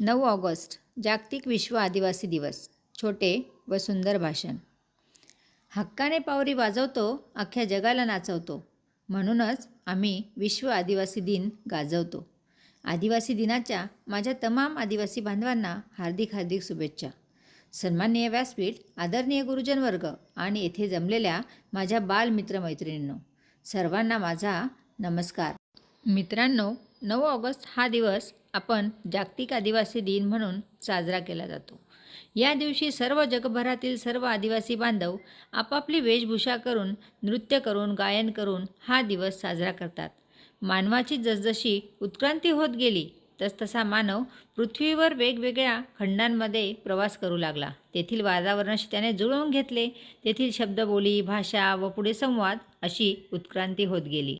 नऊ ऑगस्ट जागतिक विश्व आदिवासी दिवस छोटे व सुंदर भाषण. हक्काने पावरी वाजवतो अख्ख्या जगाला नाचवतो. म्हणूनच आम्ही विश्व आदिवासी दिन गाजवतो. आदिवासी दिनाच्या माझ्या तमाम आदिवासी बांधवांना हार्दिक हार्दिक शुभेच्छा. सन्माननीय व्यासपीठ आदरणीय गुरुजन वर्ग आणि येथे जमलेल्या माझ्या बालमित्रमैत्रिणींनो सर्वांना माझा नमस्कार. मित्रांनो नऊ ऑगस्ट हा दिवस आपण जागतिक आदिवासी दिन म्हणून साजरा केला जातो. या दिवशी सर्व जगभरातील सर्व आदिवासी बांधव आपापली वेशभूषा करून नृत्य करून गायन करून हा दिवस साजरा करतात. मानवाची जसजशी उत्क्रांती होत गेली तसतसा मानव पृथ्वीवर वेगवेगळ्या खंडांमध्ये प्रवास करू लागला. तेथील वातावरणाशी त्याने जुळवून घेतले. तेथील शब्दबोली भाषा व पुढे संवाद अशी उत्क्रांती होत गेली.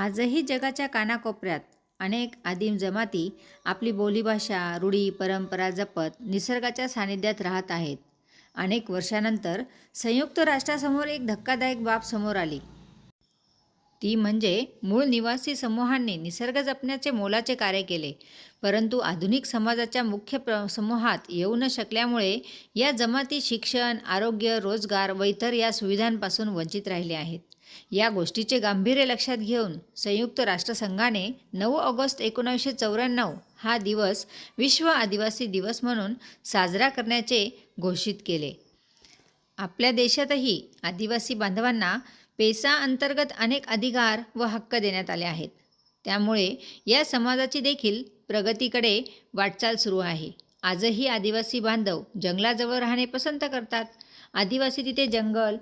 आजही जगाच्या कानाकोपऱ्यात अनेक आदिम जमाती आपली बोलीभाषा रूढी परंपरा जपत निसर्गाच्या सानिध्यात राहत आहेत. अनेक वर्षानंतर संयुक्त राष्ट्रासमोर एक धक्कादायक बाब समोर आली. ती म्हणजे मूळ निवासी समूहांनी निसर्ग जपण्याचे मोलाचे कार्य केले परंतु आधुनिक समाजाच्या मुख्य प्र समूहात येऊ न शकल्यामुळे या जमाती शिक्षण आरोग्य रोजगार व इतर या सुविधांपासून वंचित राहिले आहेत. या गोष्टीचे गांभीर्य लक्षात घेऊन संयुक्त राष्ट्रसंघाने नऊ ऑगस्ट एकोणावीसशे चौऱ्याण्णव हा दिवस विश्व आदिवासी दिवस म्हणून साजरा करण्याचे घोषित केले. आपल्या देशातही आदिवासी बांधवांना पेसा अंतर्गत अनेक अधिकार व हक्क देण्यात आले आहेत. त्यामुळे या समाजाची देखील प्रगतीकडे वाटचाल सुरू आहे. आजही आदिवासी बांधव जंगलाजवळ राहणे पसंत करतात. आदिवासी तिथे जंगल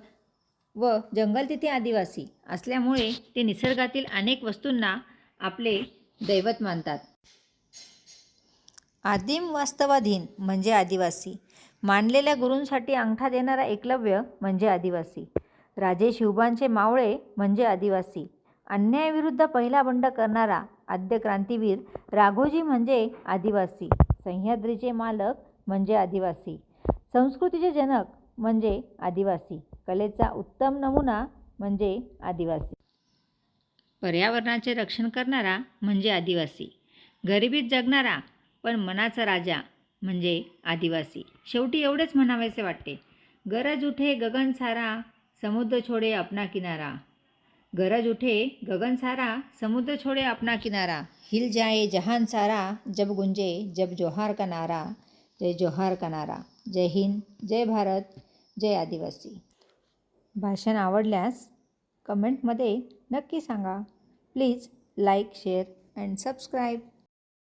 व जंगल तिथे आदिवासी असल्यामुळे ते निसर्गातील अनेक वस्तूंना आपले दैवत मानतात. आदिम वास्तवाधीन म्हणजे आदिवासी. मानलेल्या गुरूंसाठी अंगठा देणारा एकलव्य म्हणजे आदिवासी. राजे शिवबांचे मावळे म्हणजे आदिवासी. अन्यायाविरुद्ध पहिला बंड करणारा आद्य क्रांतीवीर राघोजी म्हणजे आदिवासी. सह्याद्रीचे मालक म्हणजे आदिवासी. संस्कृतीचे जनक म्हणजे आदिवासी. कलेचा उत्तम नमुना म्हणजे आदिवासी. पर्यावरणाचे रक्षण करणारा म्हणजे आदिवासी. गरिबीत जगणारा पण मनाचा राजा म्हणजे आदिवासी. शेवटी एवढेच म्हणावेसे वाटते. गरज उठे गगन सारा समुद्र छोडे अपना किनारा. गरज उठे गगन सारा समुद्र छोड़े अपना किनारा. हिल जाए जहान सारा जब गुंजे जब जोहार का नारा. जय जोहार का नारा. जय हिंद जय भारत. जय आदिवासी भाषण आवडल्यास कमेंटमध्ये नक्की सांगा. Please like share and subscribe.